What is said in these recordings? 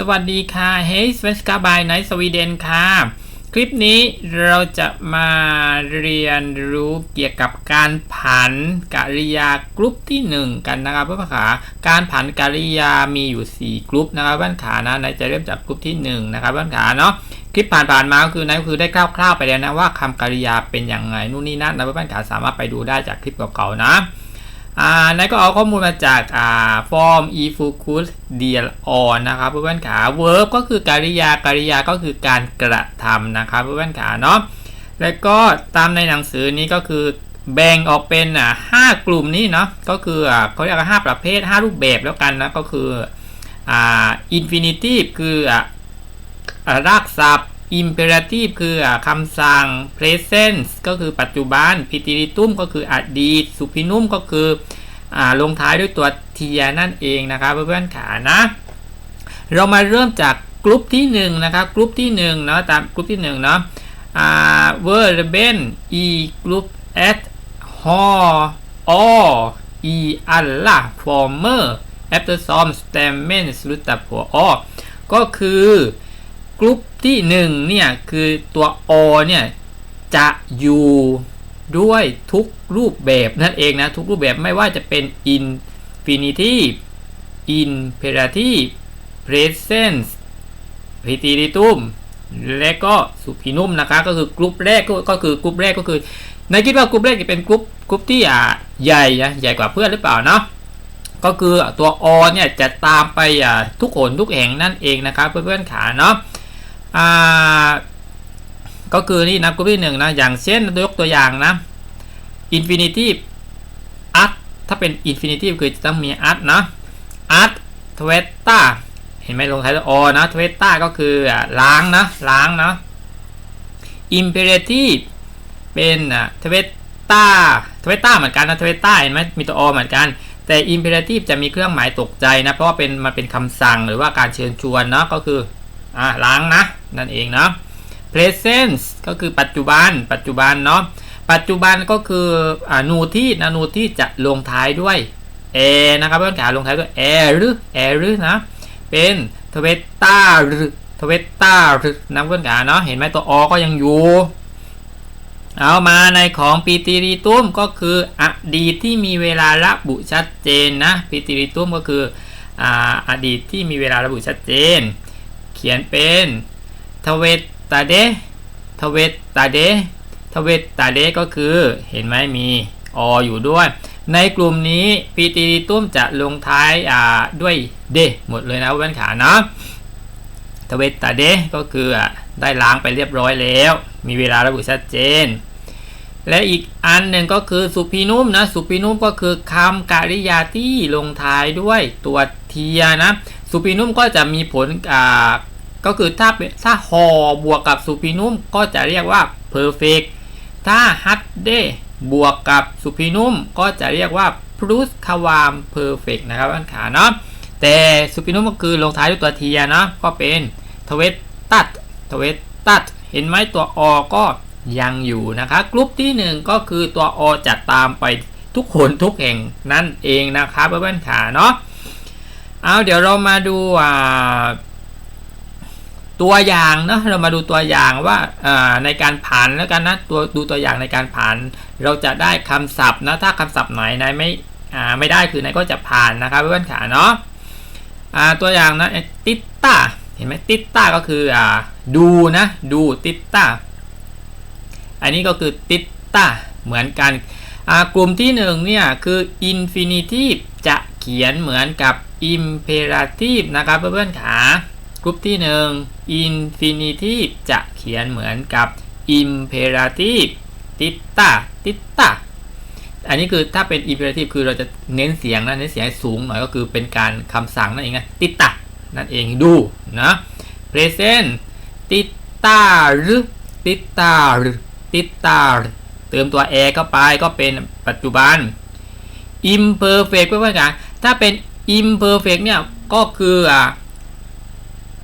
สวัสดีค่ะเฮ้สเวสกาบายไนสวีเดนค่ะ คลิปนี้เราจะมาเรียนรู้เกี่ยวกับการผันกริยากรุ๊ปที่ 1 กันนะครับเพื่อนขาการผันกริยามีอยู่ 4 กรุ๊ปนะครับเพื่อนขานะนายจะเริ่มจากกรุ๊ปที่ 1 นะครับเพื่อนขาเนาะคลิปผ่านๆมาก็คือนายก็คือได้คร่าวๆไปแล้วนะว่าคำกริยาเป็นยังไงนู่นนี่นั่นนะเพื่อนขาสามารถไปดูได้จากคลิปเก่าๆนะ อ่านายก็เอาข้อมูลมาจากอ่าฟอร์ม e f u c u s d e a l on นะครับเพื่อนๆขา verb ก็คือกริยากริยาก็คือการกระทำนะครับเพื่อนๆขาเนาะแล้วก็ตามในหนังสือนี้ก็คือแบ่งออกเป็นอ่าห้ากลุ่มนี้เนาะก็คืออ่าเขาเรียกว่าห้าประเภท 5 รูปแบบแล้วกันนะก็คืออ่า infinitive คืออ่ารากศัพท์ imperative คือคำสั่ง present ก็คือปัจจุบัน preteritum ก็คืออดีต supinum ก็คืออลงท้ายด้วยตัว tia นั่นเองนะครับเพื่อนๆขานะ เรามาเริ่มจากกลุ่มที่1นะครับกลุ่มที่1เนาะตามกลุ่มที่1เนาะ verben e group at ho or e alla former after some stamen รุตตผัวอก็คือ กลุ่มที่1เนี่ยคือตัว o เนี่ยจะอยู่ด้วยทุกรูปแบบนั่นเองนะ ทุกรูปแบบไม่ว่าจะเป็น infinitive imperative present preteritum และก็ supinum นะคะก็คือกลุ่มแรกก็คือกลุ่มแรกก็คือในคิดว่ากลุ่มแรกจะเป็นกลุ่มกลุ่มที่ใหญ่ใหญ่กว่าเพื่อนหรือเปล่าเนาะก็คือตัว o เนี่ยจะตามไปทุกคนทุกแห่งนั่นเองนะครับเพื่อนๆขาเนาะ ก็คือนี่นะกลุ่มที่หนึ่งนะอย่างเช่นยกตัวอย่างนะ infinitive at ถ้าเป็น infinitive คือจะต้องมี at นะ at t w e t a เห็นไหมลงท้ายด้วย o นะ t w e t a ก็คือล้างนะล้างนะ imperative เป็น t w e t a t w e t a เหมือนกันนะ t w e t a เห็นไหมมีตัว o เหมือนกัน แต่ imperative จะมีเครื่องหมายตกใจนะ เพราะว่าเป็นมันเป็นคำสั่งหรือว่าการเชิญชวนเนาะก็คืออ่าล้างนะ นั่นเองเนาะ present ก็คือปัจจุบัน ปัจจุบันเนาะ ปัจจุบันก็คืออนูที่นะนูที่จะลงท้ายด้วยเอนะครับเพื่อนขาลงท้ายด้วยแอหรือแอหรือนะ เป็นทเวต้าหรือทเวต้าหรือนะเพื่อนขาเนาะ เห็นไหมตัวอก็ยังอยู่ เอามาในของปีติริตุ้มก็คืออดีตที่มีเวลาระบุชัดเจนนะปีติริตุ้มก็คืออดีตที่มีเวลาระบุชัดเจน เขียนเป็น ทเวตาเดทเวตาเดทเวตตาเดก็คือเห็นไหมมีออยู่ด้วย ในกลุ่มนี้ปีติตุ้มจะลงท้ายอ่าด้วยเดหมดเลยนะเว้นขานะทเวตตาเดก็คือได้ล้างไปเรียบร้อยแล้ว มีเวลาระบุชัดเจน และอีกอันหนึ่งก็คือสุพีนุ่มนะสุพีนุ่มก็คือคำกริยาที่ลงท้ายด้วยตัวเทียนะสุพีนุ่มก็จะมีผลอ่า ก็คือถ้าถ้าหอบวกกับสุพีนุ่มก็จะเรียกว่า perfect ถ้าฮัตเดบวกกับสุพีนุมก็จะเรียกว่าพลูสคาวามเพอร์เฟกนะครับอันขาเนาะแต่สุพีนุมก็คือลงท้ายด้วยตัวเทีเนาะก็เป็นทเวตตัดทเวตตัดเห็นไหมตัวอก็ยังอยู่นะคะกลุ่มที่ 1 ก็คือตัวอจะตามไปทุกคนทุกแห่งนั่นเองนะครับเพื่อนขาเนาะเอาเดี๋ยวเรามาดูอ่า ตัวอย่างเนาะเรามาดูตัวอย่างว่าในการผ่านแล้วกันนะตัวดูตัวอย่างในการผ่าน เราจะได้คำศัพท์นะถ้าคำศัพท์ไหนนายไม่ไม่ได้คือนายก็จะผ่านนะครับเพื่อนขาเนาะตัวอย่างนะติตตาเห็นไหมติตตาก็คืออดูนะดูติตตาอันนี้ก็คือติตตาเหมือนกันกลุ่มที่หนึ่งเนี่ยคือ infinitive จะเขียนเหมือนกับ imperative นะครับเพื่อนๆขา กลุ่มที่ 1 infinitive จะเขียนเหมือนกับ imperative ติตาติตาอันนี้คือถ้าเป็น imperative คือเราจะเน้นเสียงนะเน้นเสียงสูงหน่อยก็คือเป็นการคำสั่งนั่นเองนะติตานั่นเองดูนะ present ติตาหรือติตาหรือติตาเติมตัว a เข้าไปก็เป็นปัจจุบัน imperfect เพื่อนๆกันถ้าเป็น imperfect เนี่ยก็คืออ่า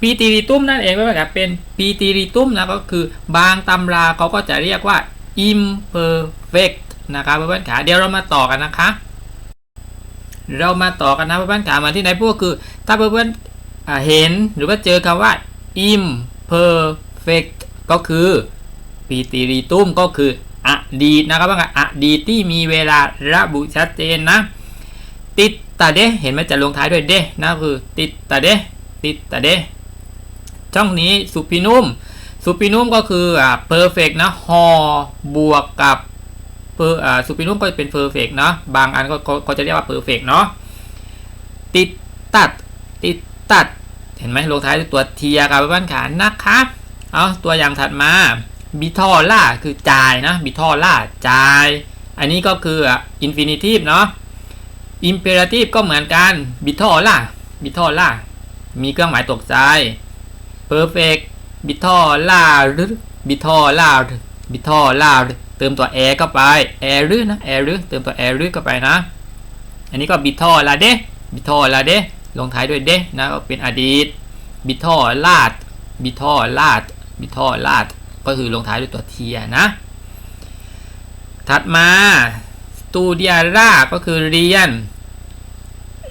ปีติริตุ้มนั่นเองไม่ใช่เป็นปีติริตุ้มนะก็คือบางตำราเขาก็จะเรียกว่า imperfect นะครับเพื่อนๆขาเดี๋ยวเรามาต่อกันนะคะ เรามาต่อกันนะเพื่อนๆขามาที่ไหนพวกคือ ถ้าเพื่อนอ่าเห็นหรือว่าเจอคำว่า imperfect ก็คือปีติริตุ้มก็คืออดีตนะครับว่าไงอดีตที่มีเวลาระบุชัดเจนนะติดตาเดเห็นไหมจะลงท้ายด้วยเดนะคือติดตาเดติดตาเด ช่องนี้สุพินุมสุพินุมก็คืออ่า perfect นะฮอบวกกับเพออ่าสุพินุมก็เป็น perfect เนาะบางอันก็ก็จะเรียกว่า perfect เนาะติดตัดติดตัด เห็นไหมลงท้ายด้วยตัวเทียกับบ้านขานะคะเอาตัวอย่างถัดมาบิทอล่าคือจ่ายนะบิทอล่าจ่าย อันนี้ก็คืออินฟินิทีฟเนาะอิมเ r ร t i v e ก็เหมือนกันบิทอล่าบิทอล่ามีเครื่องหมายตกใจ เพอร์เฟกบิทอล่าหรือบิทอล่าบิทอล่าเติมตัวแอเข้าไปแอหรือนะแอหรือเติมตัวแอหรือเข้าไปนะ อันนี้ก็บิทอลาเดบิทอลาเดลงท้ายด้วยเดนะก็เป็นอดีตบิทอลาดบิทอลาดบิทอลาดก็คือลงท้ายด้วยตัวเทียนะ ถัดมาสตูเดียร่าก็คือเรียน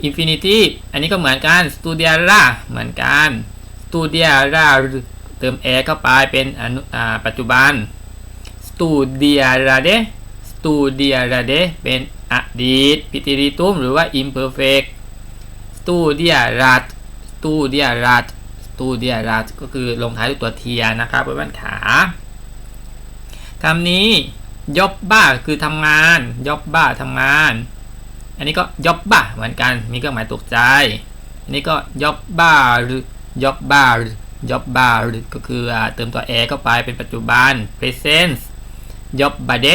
อินฟินิตี้อันนี้ก็เหมือนกันสตูเดียร่าเหมือนกัน ตูเดียราเติมแอเข้าไปเป็นอนุปัจจุบันสตูเดียราเดสตูเดียราเดเป็นอดีตพิติริตุมหรือว่า imperfect สตูเดียรัตสตูเดียรัตสตูเดียรัตก็คือลงท้ายด้วยตัวเทียนะครับเพื่อนขาคำนี้ยอบบ้าคือทำงานยอบบ้าทำงาน อันนี้ก็ยอบบ้าเหมือนกันมีเครื่องหมายตกใจ อันนี้ก็ยอบบ้าหรือ ยอบบ้าหรือยอบบารือก็คืออเติมตัวแอเข้าไปเป็นปัจจุบัน present ยอบบาเด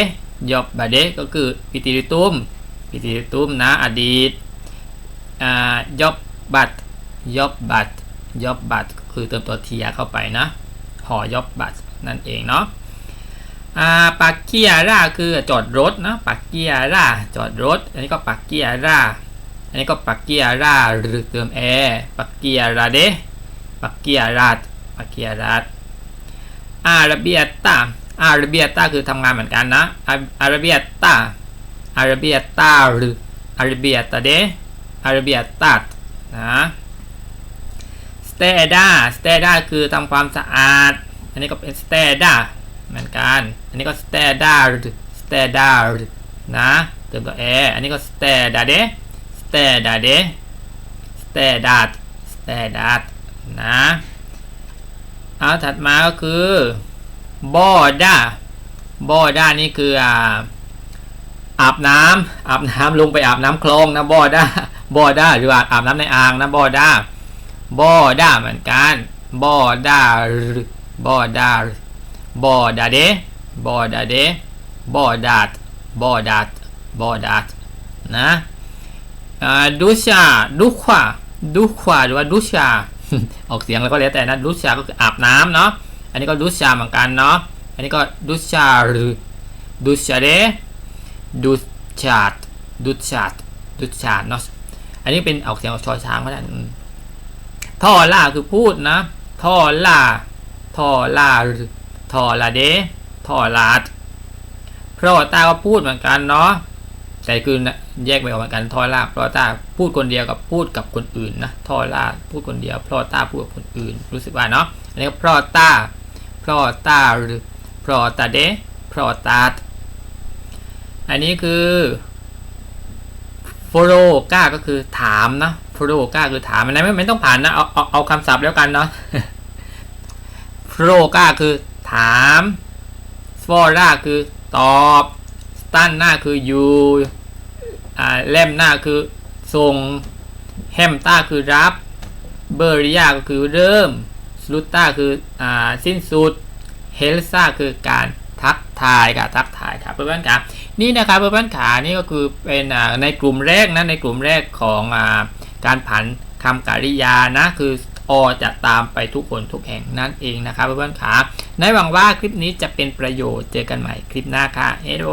ยอบบาเดก็คือพิติริตุมพิติริตุมนะอดีตอ่ายอบบัตยอบบัตยอบบัตคือเติมตัวเทียเข้าไปนะหอยอบบัตนั่นเองเนาะปักเกียร่าคือจอดรถนะปักเกียร่าจอดรถ อันนี้ก็ปักเกียร่าอันนี้ก็ปักเกียร่าหรือเติมแอปักเกียราเด ปักเกียราดปักเกียราดอาราเบียตาอาราเบียตาคือทำงานเหมือนกันนะอาราเบียตาอาราเบียตาหรืออาราเบียตาเดอาราเบียตัดนะสเตดาสเตดาคือทำความสะอาด อันนี้ก็เป็นสเตดาเหมือนกัน อันนี้ก็สเตดาสเตดานะเติมตัวแออันนี้ก็สเตดาเดสเตดาเดสเตดาดสเตดาด นะเอาถัดมาก็คือบอด้าบอด้านี่คืออ่าอาบน้ำอาบน้ำลงไปอาบน้ำคลองนะบอด้าบอด้าหรือว่าอาบน้ำในอ่างนะบอด้าบอด้าเหมือนกันบอด้าบอด้าบอดาเดบอดาเดบอดาดบอดาดบอดาดนะดูชาดูขวาดูขวาหรือว่าดูชา ออกเสียงแล้วก็แล้วแต่นะดูชาก็คืออาบน้ำเนาะอันนี้ก็ดูชาเหมือนกันเนาะอันนี้ก็ดูชาหรือดูชาเดดูชาดดูชาดดูชาดเนาะอันนี้เป็นออกเสียงออกชอช้างก็ได้ทอล่าคือพูดนะทอล่าทอล่าหรือทอลาเดทอลาดเพราะตาก็พูดเหมือนกันเนาะ แต่คือแยกไปออกเหมือนกันท่อล่าพราะตาพูดคนเดียวกับพูดกับคนอื่นนะท่อล่าพูดคนเดียวพราะตาพูดกับคนอื่น รู้สึกว่าเนาะอันนี้ก็พราะตาพราะตาหรือพราะตาเดพราะตาอันนี้คือโฟโรกาก็คือถามนะโฟโรกาคือถามอะไรไม่ไม่ต้องผ่านนะเอาเอาเอาคำศัพท์แล้วกันเนาะโฟโรกาคือถามสฟอร่าคือตอบ สตันหน้าคืออยู่ เล่มหน้าคือส่งแฮมต้าคือรับเบอริยาก็คือเริ่มสลูต้าคืออสิ้นสุดเฮลซ่าคือการทักทายกับทักทายครับเพื่อนๆครับนี่นะครับเพื่อนๆขานี่ก็คือเป็นในกลุ่มแรกนะในกลุ่มแรกของอการผันคำกริยานะคืออจะตามไปทุกคนทุกแห่งนั่นเองนะครับเพื่อนๆขาในหวังว่าคลิปนี้จะเป็นประโยชน์เจอกันใหม่คลิปหน้าค่ะเฮโด